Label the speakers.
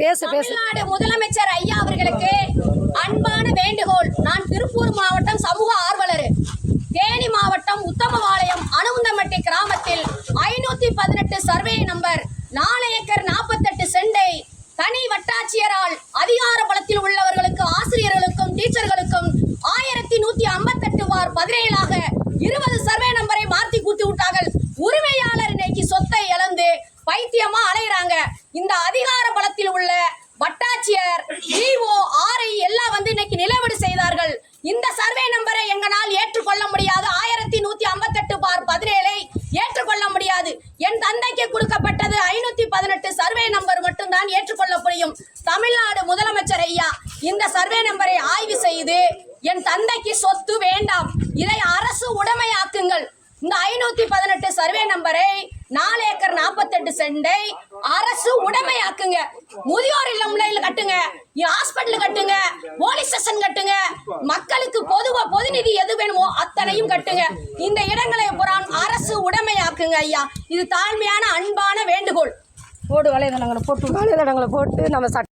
Speaker 1: பேசு பேசு.
Speaker 2: முதலமைச்சர் ஐயா அவர்களுக்கு அன்பான வேண்டுகோள். நான் திருப்பூர் மாவட்டம் சமூக ஆர்வலர். தேனி மாவட்டம் உத்தமபாளையம் அணுகுந்தமட்டி கிராமத்தில் ஐநூத்தி பதினெட்டு சர்வே நம்பர் நாலு ஏக்கர் நாற்பத்தெட்டு செண்டை தனி வட்டாட்சியரால் அதிகார பலத்தில் உள்ளவர்களுக்கு ஆசிரியர்களுக்கும் டீச்சர்களுக்கும் ஆயிரத்தி நூத்தி ஐம்பத்தெட்டு வார் பதினேழாக இருபது சர்வே நம்பரை மாற்றி கூட்டி விட்டார்கள் உரிமையாளர் இன்னைக்கு சொத்தை இழந்து பைத்தியமா அலையிறாங்க. இந்த அதிகார பலத்தில் உள்ள வட்டாட்சியர் டிஓ ஆர்ஐ எல்லாம் வந்து இன்னைக்கு நிலவடி செய்தார்கள். இந்த சர்வே நம்பரை எங்களால் ஏற்றுக்கொள்ள முடியாது. ஆயிரத்தி நூத்தி ஐம்பத்தெட்டு பார் பதினேழை ஏற்றுக்கொள்ள முடியாது. என் தந்தைக்கு கொடுக்கப்பட்டது ஐநூத்தி பதினெட்டு சர்வே நம்பர் மட்டும்தான் ஏற்றுக்கொள்ள முடியும் தமிழ்நாடு முதலமைச்சர் ஐயா இந்த சர்வே நம்பரை ஆய்வு செய்து என் தந்தைக்கு சொத்து வேண்டாம். இதை அரசு உடைமையாக்குங்கள். இந்த ஐநூத்தி பதினெட்டு சர்வே நம்பரை நாலு ஏக்கர் நாற்பத்தெட்டு செண்டை அரசு உடமையாக்குங்க. முதியோர் இல்லம்ல கட்டுங்க. ஹாஸ்பிட்டல் கட்டுங்க. போலீஸ் ஸ்டேஷன் கட்டுங்க. மக்களுக்கு பொதுவா பொதுநிதி எது வேணுமோ அத்தனையும் கட்டுங்க. இந்த இடங்களை புறான் அரசு உடைமையாக்குங்க ஐயா. இது தாழ்மையான அன்பான வேண்டுகோள்.
Speaker 1: போடு வலைதளங்களை போட்டு வலைதளங்களை போட்டு நம்ம சட்டம்